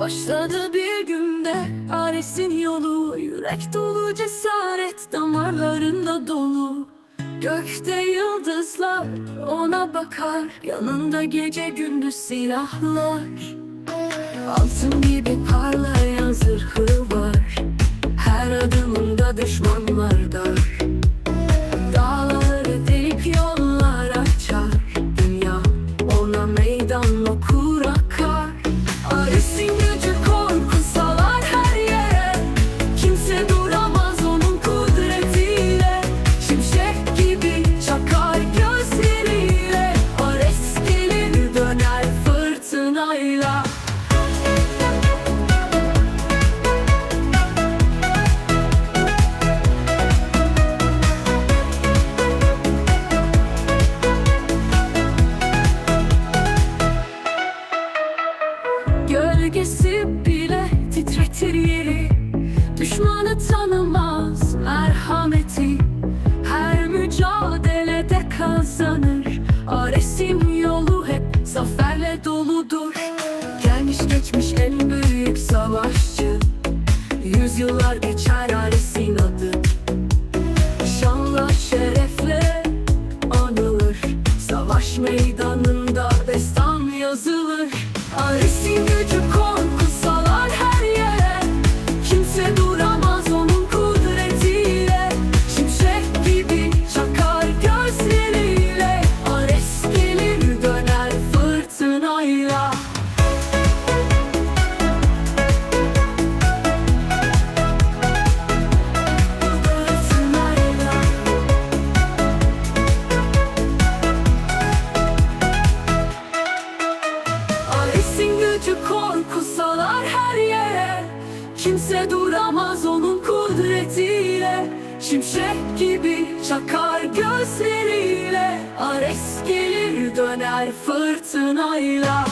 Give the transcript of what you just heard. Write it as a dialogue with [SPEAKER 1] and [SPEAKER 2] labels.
[SPEAKER 1] Başladı bir günde Ares'in yolu Yürek dolu cesaret damarlarında dolu. Gökte yıldızlar ona bakar Yanında gece gündüz silahlar. Altın gibi parlayan zırhı var Her adımında düşmanlar fırtınayla Gölgesi bile titretir Düşmanı tanımaz merhameti. Her mücadelede kazanır doludur. Gelmiş geçmiş en büyük savaşçı. Yüzyıllar geçer Kimse duramaz onun kudretiyle. Şimşek gibi çakar gözleriyle. Ares gelir döner fırtınayla